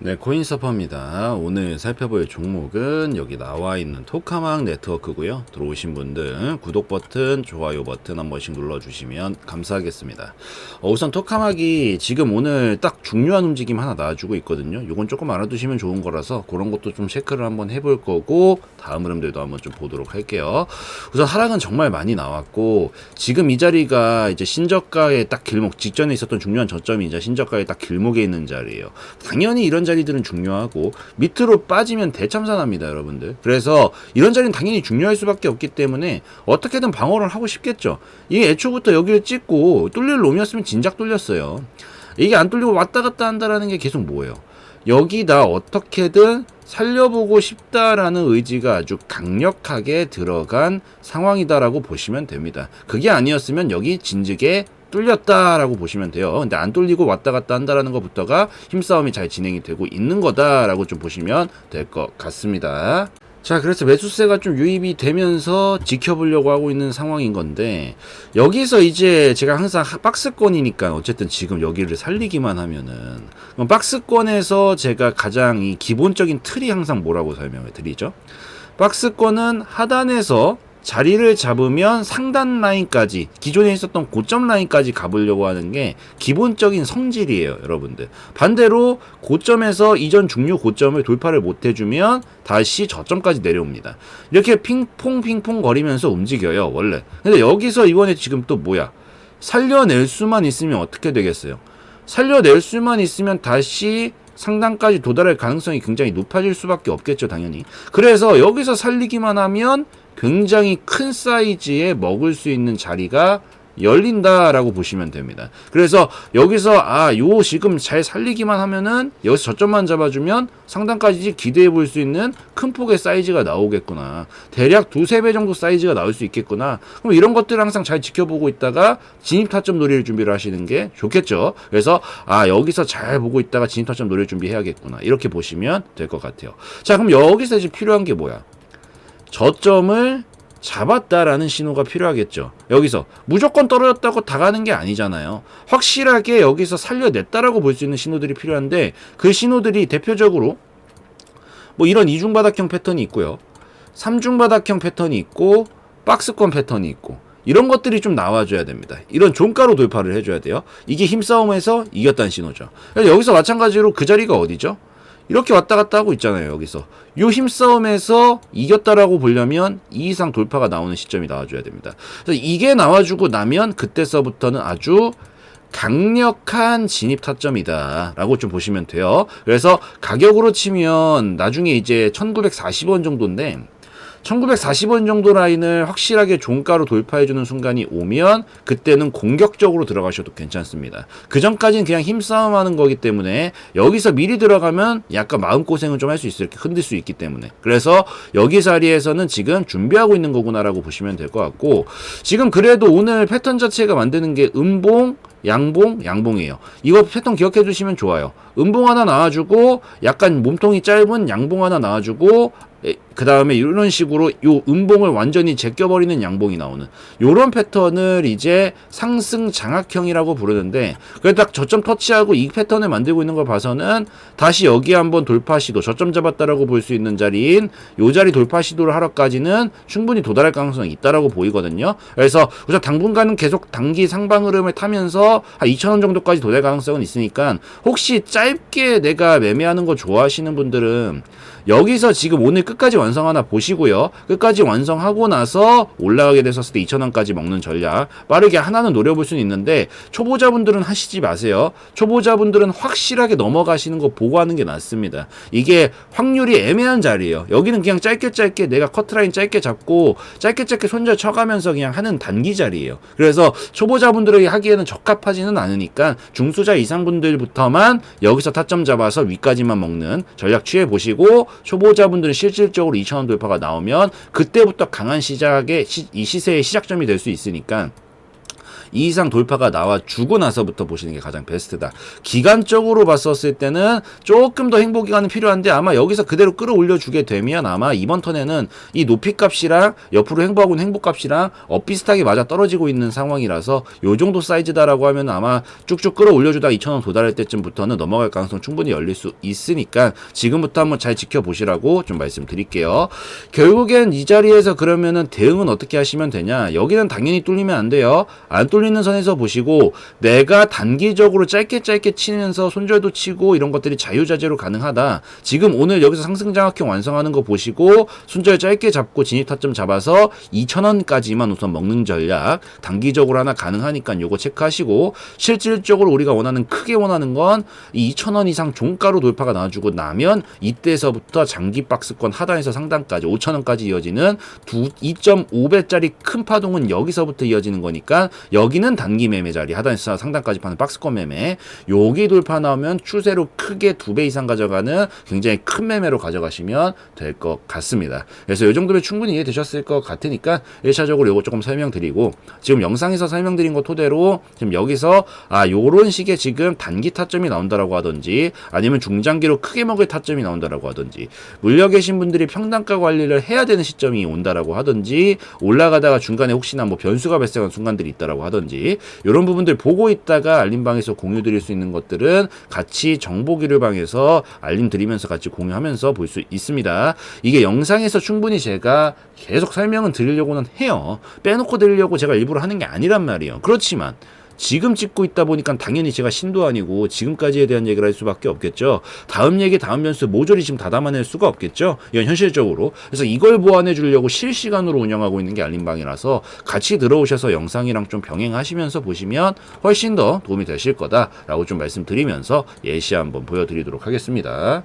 네, 코인서퍼입니다. 오늘 살펴볼 종목은 여기 나와 있는 토카막 네트워크고요. 들어오신 분들 구독 버튼, 좋아요 버튼 한 번씩 눌러주시면 감사하겠습니다. 어, 우선 토카막이 지금 오늘 딱 중요한 움직임 하나 놔주고 있거든요. 이건 조금 알아두시면 좋은 거라서 그런 것도 좀 체크를 한번 해볼 거고 다음 흐름들도 한번 좀 보도록 할게요. 우선 하락은 정말 많이 나왔고 지금 이 자리가 이제 신저가의 딱 길목 직전에 있었던 중요한 저점이 이제 신저가의 딱 길목에 있는 자리예요. 당연히 이런 자리들은 중요하고 밑으로 빠지면 대참사납니다, 여러분들. 그래서 이런 자리는 당연히 중요할 수밖에 없기 때문에 어떻게든 방어를 하고 싶겠죠. 이게 애초부터 여기를 찍고 뚫릴 놈이었으면 진작 뚫렸어요. 이게 안 뚫리고 왔다 갔다 한다라는 게 계속 뭐예요? 여기다 어떻게든 살려보고 싶다라는 의지가 아주 강력하게 들어간 상황이다라고 보시면 됩니다. 그게 아니었으면 여기 진즉에 뚫렸다라고 보시면 돼요. 근데 안 뚫리고 왔다 갔다 한다라는 것부터가 힘싸움이 잘 진행이 되고 있는 거다라고 좀 보시면 될 것 같습니다. 자, 그래서 매수세가 좀 유입이 되면서 지켜보려고 하고 있는 상황인 건데, 여기서 이제 제가 항상 하- 박스권이니까 어쨌든 지금 여기를 살리기만 하면은, 박스권에서 제가 가장 이 기본적인 틀이 항상 뭐라고 설명을 드리죠? 박스권은 하단에서 자리를 잡으면 상단 라인까지 기존에 있었던 고점 라인까지 가보려고 하는 게 기본적인 성질이에요, 여러분들. 반대로 고점에서 이전 중요 고점을 돌파를 못 해주면 다시 저점까지 내려옵니다. 이렇게 핑퐁 핑퐁 거리면서 움직여요, 원래. 근데 여기서 이번에 지금 또 뭐야? 살려낼 수만 있으면 어떻게 되겠어요? 살려낼 수만 있으면 다시 상단까지 도달할 가능성이 굉장히 높아질 수밖에 없겠죠, 당연히. 그래서 여기서 살리기만 하면 굉장히 큰 사이즈에 먹을 수 있는 자리가 열린다라고 보시면 됩니다. 그래서 여기서 아, 요 지금 잘 살리기만 하면은 여기서 저점만 잡아주면 상단까지 기대해 볼 수 있는 큰 폭의 사이즈가 나오겠구나. 대략 두세 배 정도 사이즈가 나올 수 있겠구나. 그럼 이런 것들을 항상 잘 지켜보고 있다가 진입 타점 노릴 준비를 하시는 게 좋겠죠. 그래서 아, 여기서 잘 보고 있다가 진입 타점 노릴 준비해야겠구나. 이렇게 보시면 될 것 같아요. 자, 그럼 여기서 이제 필요한 게 뭐야? 저점을 잡았다라는 신호가 필요하겠죠. 여기서 무조건 떨어졌다고 다 가는 게 아니잖아요. 확실하게 여기서 살려냈다라고 볼 수 있는 신호들이 필요한데 그 신호들이 대표적으로 뭐 이런 이중바닥형 패턴이 있고요. 삼중바닥형 패턴이 있고 박스권 패턴이 있고 이런 것들이 좀 나와줘야 됩니다. 이런 종가로 돌파를 해줘야 돼요. 이게 힘싸움에서 이겼다는 신호죠. 여기서 마찬가지로 그 자리가 어디죠? 이렇게 왔다 갔다 하고 있잖아요, 여기서. 요 힘싸움에서 이겼다라고 보려면 이 이상 돌파가 나오는 시점이 나와줘야 됩니다. 그래서 이게 나와주고 나면 그때서부터는 아주 강력한 진입 타점이다. 라고 좀 보시면 돼요. 그래서 가격으로 치면 나중에 이제 1940원 정도인데, 1940원 정도 라인을 확실하게 종가로 돌파해주는 순간이 오면 그때는 공격적으로 들어가셔도 괜찮습니다. 그 전까지는 그냥 힘싸움 하는 거기 때문에 여기서 미리 들어가면 약간 마음고생을 좀할 수 있을 이렇게 흔들 수 있기 때문에 그래서 여기 자리에서는 지금 준비하고 있는 거구나라고 보시면 될 것 같고 지금 그래도 오늘 패턴 자체가 만드는 게 음봉 양봉, 양봉이에요. 이거 패턴 기억해 두시면 좋아요. 음봉 하나 나와주고, 약간 몸통이 짧은 양봉 하나 나와주고, 그 다음에 이런 식으로 요 음봉을 완전히 제껴버리는 양봉이 나오는 요런 패턴을 이제 상승 장악형이라고 부르는데 그래 딱 저점 터치하고 이 패턴을 만들고 있는 걸 봐서는 다시 여기 한번 돌파 시도 저점 잡았다라고 볼 수 있는 자리인 요 자리 돌파 시도를 하러까지는 충분히 도달할 가능성이 있다라고 보이거든요. 그래서 우선 당분간은 계속 단기 상방 흐름을 타면서 한 2,000원 정도까지 도달 가능성은 있으니까 혹시 짧게 내가 매매하는 거 좋아하시는 분들은 여기서 지금 오늘 끝까지 완성 하나 보시고요. 끝까지 완성하고 나서 올라가게 됐었을 때 2,000원까지 먹는 전략. 빠르게 하나는 노려볼 수는 있는데 초보자분들은 하시지 마세요. 초보자분들은 확실하게 넘어가시는 거 보고 하는 게 낫습니다. 이게 확률이 애매한 자리예요. 여기는 그냥 짧게 짧게 내가 커트라인 짧게 잡고 짧게 짧게 손절 쳐가면서 그냥 하는 단기 자리예요. 그래서 초보자분들에게 하기에는 적합하지는 않으니까 중소자 이상 분들부터만 여기서 타점 잡아서 위까지만 먹는 전략 취해 보시고 초보자분들은 실질적으로 2,000원 돌파가 나오면 그때부터 강한 시작의 시, 이 시세의 시작점이 될 수 있으니까 이 이상 돌파가 나와 주고 나서부터 보시는 게 가장 베스트다. 기간적으로 봤었을 때는 조금 더 행보 기간은 필요한데 아마 여기서 그대로 끌어올려 주게 되면 아마 이번 턴에는 이 높이 값이랑 옆으로 행보하고 있는 행보 값이랑 엇비슷하게 맞아 떨어지고 있는 상황이라서 요 정도 사이즈다라고 하면 아마 쭉쭉 끌어올려 주다 2,000원 도달할 때쯤부터는 넘어갈 가능성 충분히 열릴 수 있으니까 지금부터 한번 잘 지켜보시라고 좀 말씀드릴게요. 결국엔 이 자리에서 그러면은 대응은 어떻게 하시면 되냐? 여기는 당연히 뚫리면 안 돼요. 안 뚫 리는 선에서 보시고 내가 단기적으로 짧게 짧게 치면서 손절도 치고 이런 것들이 자유자재로 가능하다. 지금 오늘 여기서 상승 장악형 완성하는 거 보시고 손절 짧게 잡고 진입 타점 잡아서 2,000원까지만 우선 먹는 전략 단기적으로 하나 가능하니까 요거 체크하시고 실질적으로 우리가 원하는 크게 원하는 건이 2,000원 이상 종가로 돌파가 나와주고 나면 이때서부터 장기 박스권 하단에서 상단까지 5,000원까지 이어지는 두 2.5배짜리 큰 파동은 여기서부터 이어지는 거니까 여기 는 단기 매매 자리 하단에서 상단까지 파는 박스권 매매 여기 돌파 나오면 추세로 크게 두 배 이상 가져가는 굉장히 큰 매매로 가져가시면 될 것 같습니다. 그래서 이 정도면 충분히 이해되셨을 것 같으니까 1차적으로 요거 조금 설명드리고 지금 영상에서 설명드린 거 토대로 지금 여기서 아 요런 식의 지금 단기 타점이 나온다라고 하든지 아니면 중장기로 크게 먹을 타점이 나온다라고 하든지 물려 계신 분들이 평단가 관리를 해야 되는 시점이 온다라고 하든지 올라가다가 중간에 혹시나 뭐 변수가 발생한 순간들이 있다라고 하든지 이런 부분들 보고 있다가 알림방에서 공유 드릴 수 있는 것들은 같이 정보기를 방에서 알림 드리면서 같이 공유하면서 볼 수 있습니다. 이게 영상에서 충분히 제가 계속 설명은 드리려고는 해요. 빼놓고 드리려고 제가 일부러 하는 게 아니란 말이에요. 그렇지만 지금 찍고 있다 보니까 당연히 제가 신도 아니고 지금까지에 대한 얘기를 할 수밖에 없겠죠. 다음 얘기, 다음 변수 모조리 지금 다 담아낼 수가 없겠죠. 이건 현실적으로. 그래서 이걸 보완해 주려고 실시간으로 운영하고 있는 게 알림방이라서 같이 들어오셔서 영상이랑 좀 병행하시면서 보시면 훨씬 더 도움이 되실 거다라고 좀 말씀드리면서 예시 한번 보여드리도록 하겠습니다.